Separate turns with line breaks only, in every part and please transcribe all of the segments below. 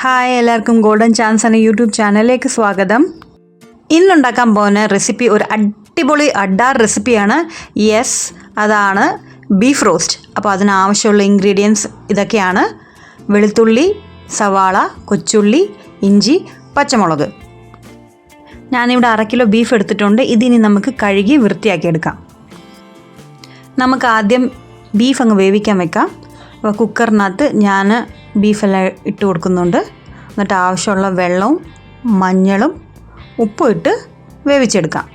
Hi എല്ലാവർക്കും golden chance എന്ന YouTube ചാനലിലേക്ക് സ്വാഗതം. ഇന്നുണ്ടാക്കാൻ പോകുന്ന റെസിപ്പി ഒരു അടിപൊളി അഡാർ റെസിപ്പിയാണ് യെസ് അതാണ് ബീഫ് റോസ്റ്റ് അപ്പോൾ അതിനാവശ്യമുള്ള ഇൻഗ്രീഡിയൻസ് ഇതൊക്കെയാണ്. വെളുത്തുള്ളി സവാള കൊച്ചുള്ളി ഇഞ്ചി പച്ചമുളക്. ഞാനിവിടെ അര കിലോ ബീഫ് എടുത്തിട്ടുണ്ട്. ഇതിനി നമുക്ക് കഴുകി വൃത്തിയാക്കി എടുക്കാം. നമുക്ക് ആദ്യം ബീഫ് അങ്ങ് വേവിക്കാൻ വെക്കാം. അപ്പോൾ കുക്കറിനകത്ത് ഞാൻ ബീഫെല്ലാം ഇട്ട് കൊടുക്കുന്നുണ്ട്. എന്നിട്ട് ആവശ്യമുള്ള വെള്ളവും മഞ്ഞളും ഉപ്പും ഇട്ട് വേവിച്ചെടുക്കാം.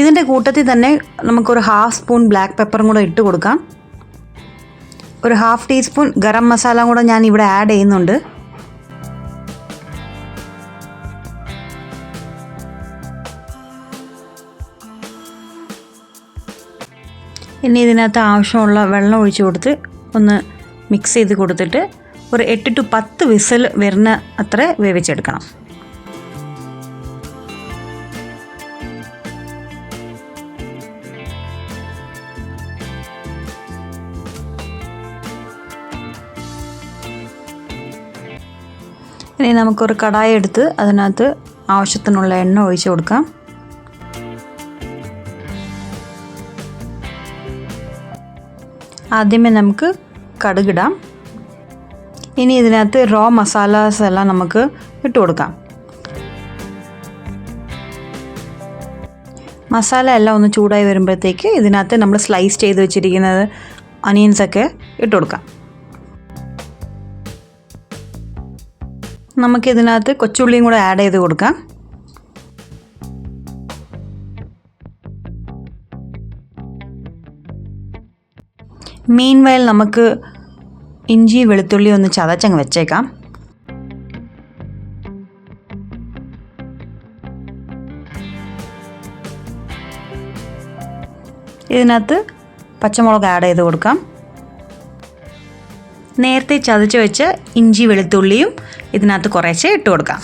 ഇതിന്റെ കൂട്ടത്തിൽ തന്നെ നമുക്കൊരു ഹാഫ് സ്പൂൺ ബ്ലാക്ക് പെപ്പറും കൂടെ ഇട്ട് കൊടുക്കാം. ഒരു ഹാഫ് ടീസ്പൂൺ ഗരം മസാല കൂടെ ഞാൻ ഇവിടെ ആഡ് ചെയ്യുന്നുണ്ട്. ഇനി ഇതിനകത്ത് ആവശ്യമുള്ള വെള്ളം ഒഴിച്ച് കൊടുത്ത് ഒന്ന് മിക്സ് ചെയ്ത് കൊടുത്തിട്ട് ഒരു എട്ട് ടു പത്ത് വിസിൽ വരുന്ന അത്ര വേവിച്ചെടുക്കണം. ഇനി നമുക്കൊരു കടായി എടുത്ത് അതിനകത്ത് ആവശ്യത്തിനുള്ള എണ്ണ ഒഴിച്ചു കൊടുക്കാം. ആദ്യമേ നമുക്ക് കടുകിടാം ഇനി ഇതിനകത്ത് റോ മസാലാസ് എല്ലാം നമുക്ക് ഇട്ട് കൊടുക്കാം. മസാല എല്ലാം ഒന്ന് ചൂടായി വരുമ്പോഴത്തേക്ക് ഇതിനകത്ത് നമ്മൾ സ്ലൈസ് ചെയ്ത് വെച്ചിരിക്കുന്നത് അനിയൻസൊക്കെ ഇട്ട് കൊടുക്കാം. നമുക്കിതിനകത്ത് കൊച്ചുള്ളിയും കൂടെ ആഡ് ചെയ്ത് കൊടുക്കാം. മീൻ വയൽ നമുക്ക് ഇഞ്ചി വെളുത്തുള്ളി ഒന്ന് ചതച്ചങ്ങ് വെച്ചേക്കാം. ഇതിനകത്ത് പച്ചമുളക് ആഡ് ചെയ്ത് കൊടുക്കാം. നേരത്തെ ചതച്ച് വെച്ച ഇഞ്ചി വെളുത്തുള്ളിയും ഇതിനകത്ത് കുറേശ്ശെ ഇട്ട് കൊടുക്കാം.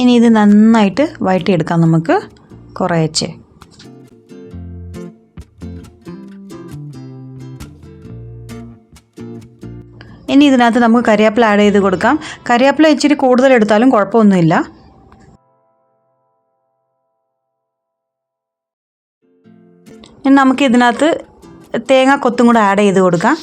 ഇനി ഇത് നന്നായിട്ട് വഴറ്റിയെടുക്കാം നമുക്ക് കുറേശ്ശെ. ഇനി ഇതിനകത്ത് നമുക്ക് കറിവേപ്പില ആഡ് ചെയ്ത് കൊടുക്കാം. കറിവേപ്പില ഇച്ചിരി കൂടുതൽ എടുത്താലും കുഴപ്പമൊന്നുമില്ല. ഇനി നമുക്ക് ഇതിനകത്ത് തേങ്ങ കൊത്തും കൂടെ ആഡ് ചെയ്ത് കൊടുക്കാം.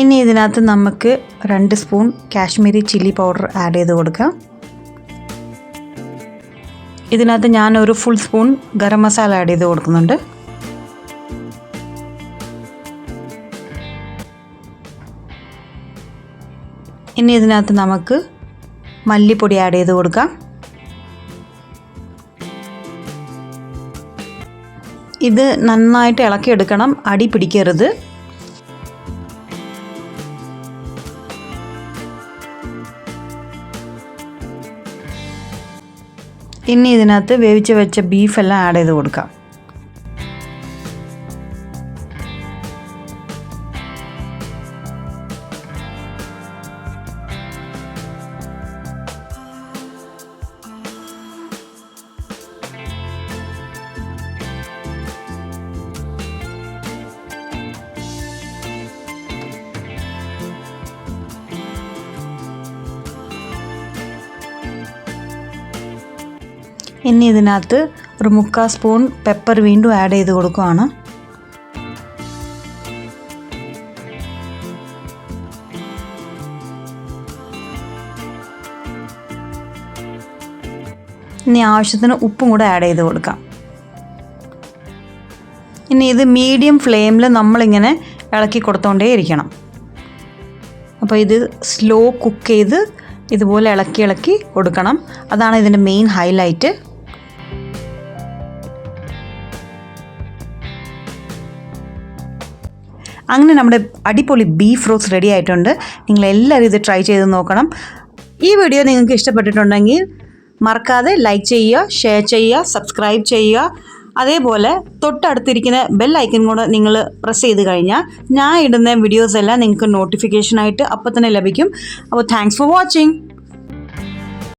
ഇനി ഇതിനകത്ത് നമുക്ക് രണ്ട് spoon Kashmiri chilli powder add ചെയ്ത് കൊടുക്കാം. ഇതിനകത്ത് ഞാനൊരു full spoon garam masala add ചെയ്ത് കൊടുക്കുന്നുണ്ട്. ഇനി ഇതിനകത്ത് നമുക്ക് മല്ലിപ്പൊടി ആഡ് ചെയ്ത് കൊടുക്കാം. ഇത് നന്നായിട്ട് ഇളക്കിയെടുക്കണം അടി പിടിക്കരുത്. ഇനി ഇതിനകത്ത് വേവിച്ച് വെച്ച ബീഫെല്ലാം ആഡ് ചെയ്ത് കൊടുക്കാം. ഇനി ഇതിനകത്ത് ഒരു മുക്കാൽ സ്പൂൺ പെപ്പർ വീണ്ടും ആഡ് ചെയ്ത് കൊടുക്കുകയാണ് ഇനി ആവശ്യത്തിന് ഉപ്പും കൂടെ ആഡ് ചെയ്ത് കൊടുക്കാം. ഇനി ഇത് മീഡിയം ഫ്ലെയിമിൽ നമ്മളിങ്ങനെ ഇളക്കി കൊടുത്തോണ്ടേ ഇരിക്കണം. അപ്പോൾ ഇത് സ്ലോ കുക്ക് ചെയ്ത് ഇതുപോലെ ഇളക്കി ഇളക്കി കൊടുക്കണം. അതാണ് ഇതിന്റെ മെയിൻ ഹൈലൈറ്റ് അങ്ങനെ നമ്മുടെ അടിപൊളി ബീഫ് റോസ്റ്റ് റെഡി ആയിട്ടുണ്ട്. നിങ്ങൾ എല്ലാവരും ഇത് ട്രൈ ചെയ്ത് നോക്കണം. ഈ വീഡിയോ നിങ്ങൾക്ക് ഇഷ്ടപ്പെട്ടിട്ടുണ്ടെങ്കിൽ മറക്കാതെ ലൈക്ക് ചെയ്യുക ഷെയർ ചെയ്യുക സബ്സ്ക്രൈബ് ചെയ്യുക. അതേപോലെ തൊട്ടടുത്തിരിക്കുന്ന ബെൽ ഐക്കൺ കൂടെ നിങ്ങൾ പ്രസ് ചെയ്ത് കഴിഞ്ഞാൽ ഞാൻ ഇടുന്ന വീഡിയോസ് എല്ലാം നിങ്ങൾക്ക് നോട്ടിഫിക്കേഷനായിട്ട് അപ്പോൾ തന്നെ ലഭിക്കും. അപ്പോൾ താങ്ക്സ് ഫോർ വാച്ചിങ്